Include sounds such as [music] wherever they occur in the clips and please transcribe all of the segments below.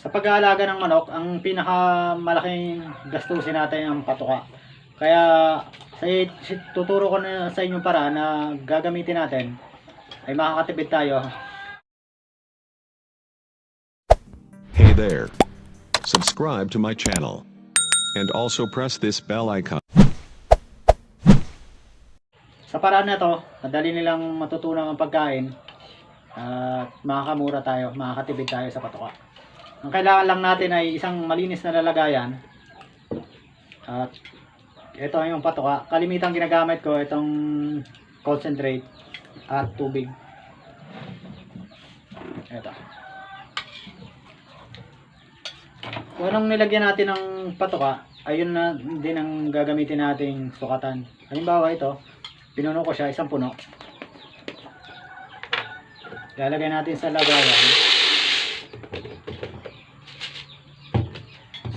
sa pag-aalaga ng manok, ang pinakamalaking gastusin natin ang patuka. Kaya sa tuturo ko na sa inyo para na gagamitin natin ay makakatipid tayo. Hey there. Subscribe to my channel. And also press this bell icon. Sa paraan na to, madali nilang matutunan ang pagkain at makakamura tayo, makakatipid tayo sa patuka. Ang kailangan lang natin ay isang malinis na lalagayan at ito yung patuka. Kalimitang ginagamit ko itong concentrate at tubig. Ito. Kung anong nilagyan natin ng patuka, ayun na din ang gagamitin nating sukatan. Halimbawa ito, pinuno ko siya, isang puno. Lalagay natin sa lagayan.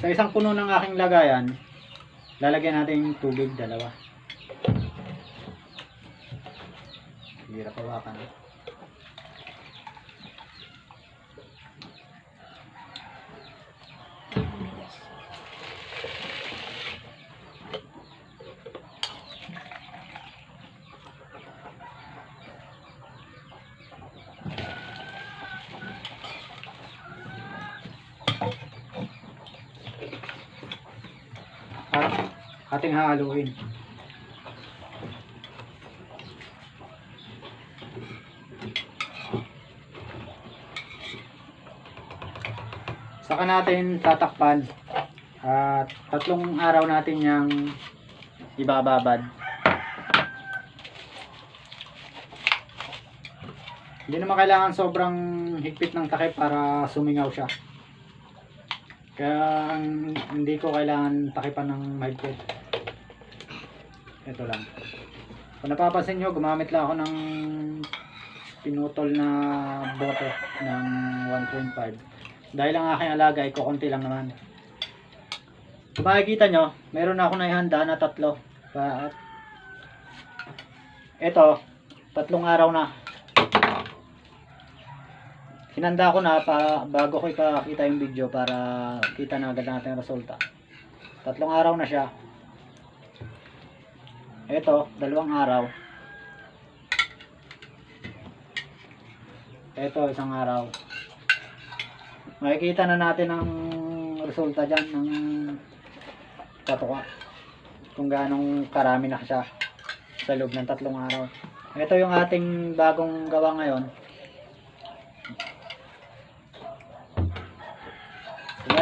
Sa isang puno ng aking lagayan, lalagyan natin tubig, dalawa. Hirap hawakan. At ating hahaluin. Saka natin tatakpan at tatlong araw natin yang ibababad. Hindi naman kailangan sobrang higpit ng takip para sumingaw siya. Kaya hindi ko kailangan takipan ng mahigpit. Ito lang. Kung napapansin nyo, gumamit lang ako ng pinutol na bote ng 1.5. Dahil ang aking alaga ay kukunti lang naman. Kung makikita nyo, meron ako na ihanda na tatlo. Pa ito, tatlong araw na. Hinanda ko na pa, bago ko ipakita yung video para kita na agad natin ang resulta. Tatlong araw na siya. Ito, dalawang araw. Ito, isang araw. Makikita na natin ang resulta dyan ng patuka. Kung gaano karami na siya sa loob ng tatlong araw. Ito yung ating bagong gawa ngayon.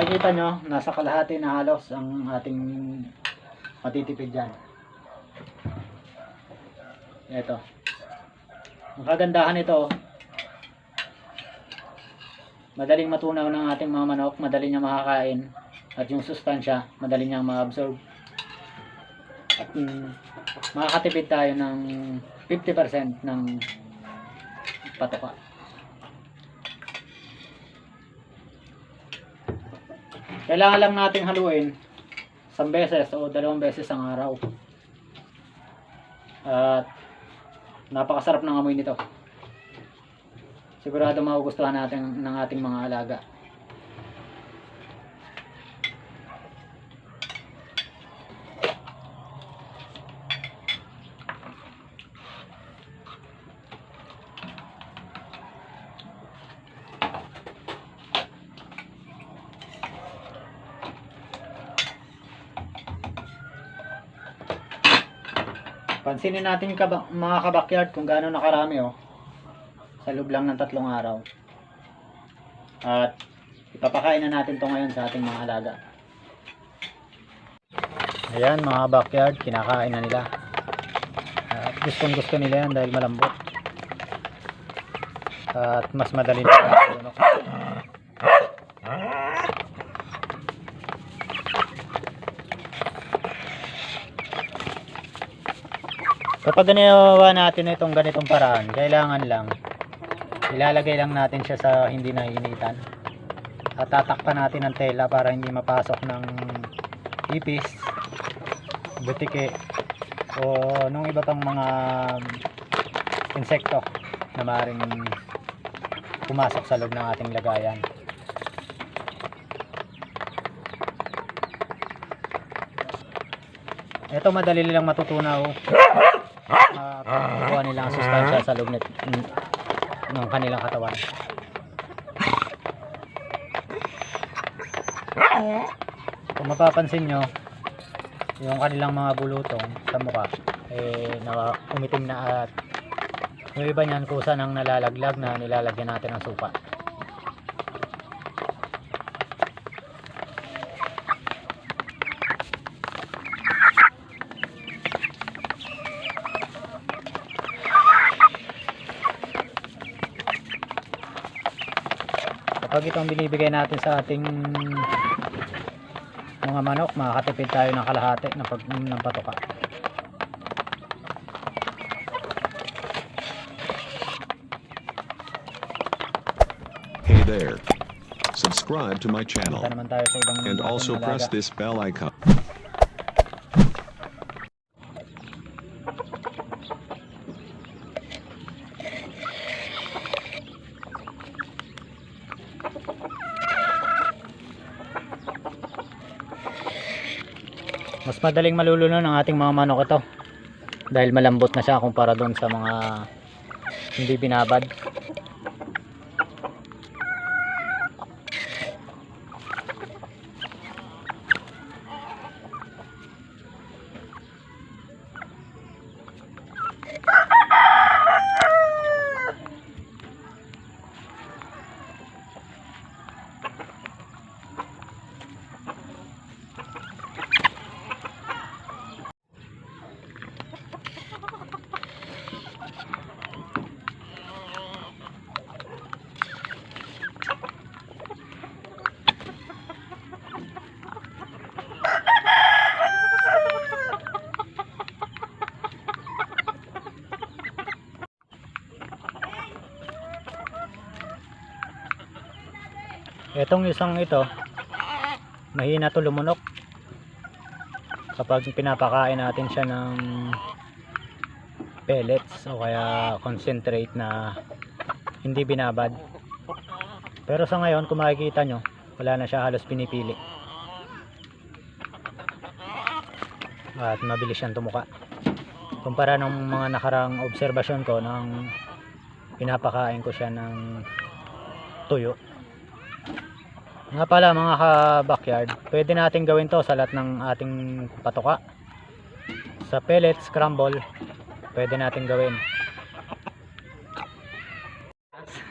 Makikita nyo, nasa kalahati na halos ang ating matitipid dyan. Ito. Ang kagandahan nito, madaling matunaw ng ating mga manok, madali niya makakain, at yung sustansya, madali niyang ma-absorb. At mm, makakatipid tayo ng 50% ng patoka. Kailangan lang nating haluin isang beses o dalawang beses ang araw. At napakasarap ng amoy nito. Sigurado magugustuhan natin ng ating mga alaga. Pansinin natin kaba- mga kabakyard kung gaano nakarami oh. Sa loob lang ng tatlong araw. At ipapakain na natin to ngayon sa ating mga alaga. Ayan mga backyard, kinakain na nila. At gustong gusto nila yan dahil malambot. At mas madali na. Kapag ginawa natin itong ganitong paraan, kailangan lang ilalagay lang natin siya sa hindi na initan. At tatakpan natin ng tela para hindi mapasok ng ipis, butike o nung iba pang mga insekto na maring pumasok sa loob ng ating lagayan. Ito madali lang matutunaw. Makakuha nila ang sustansya sa loob ng kanilang katawan. Kung mapapansin nyo, yung kanilang mga bulutong sa mukha, eh, umitim na at yung iba niyan kusa nang nalalaglag na nilalagyan natin ng supa. Kapag itong binibigay natin sa ating mga manok, makakatipid tayo ng kalahati ng, pag, ng patoka. Hey there. Subscribe to my channel and also press this bell icon. Mas madaling maluluno ng ating mga manok ito. Dahil malambot na siya kumpara doon sa mga hindi binabad. Etong isang ito, mahina to lumunok. Kapag pinapakain natin siya ng pellets o kaya concentrate na hindi binabad. Pero sa ngayon, kung makikita nyo, wala na siya halos pinipili. At mabilis siyang tumuka. Kumpara ng mga nakarang obserbasyon ko nang pinapakain ko siya ng tuyo. Nga pala mga ka-backyard, pwede natin gawin to sa lahat ng ating patoka. Sa pellets, scramble, pwede natin gawin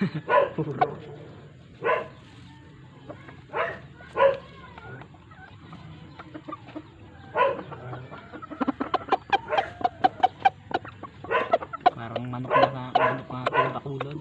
[laughs] manok na manok na bakulod.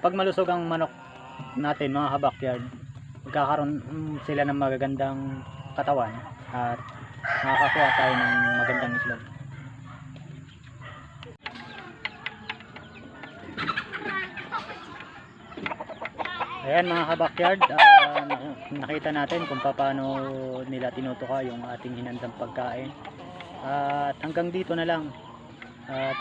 Kapag malusog ang manok natin mga ka-backyard magkakaroon sila ng magagandang katawan at makakakuha tayo ng magandang itlog ayan mga ka-backyard ah, na- nakita natin kung paano nila tinutuka yung ating hinandang pagkain. At hanggang dito na lang. At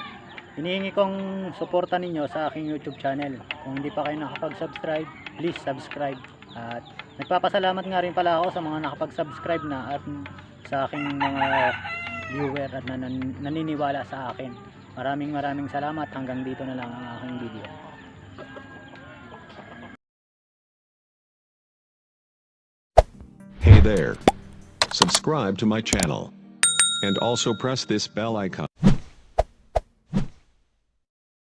Hinihingi kong suporta ninyo sa aking YouTube channel. Kung hindi pa kayo nakapag-subscribe, please subscribe. At nagpapasalamat nga rin pala ako sa mga nakapag-subscribe na at sa aking mga viewer at nanan- naniniwala sa akin. Maraming maraming salamat. Hanggang dito na lang ang aking video. Hey there. Subscribe to my channel and also press this bell icon.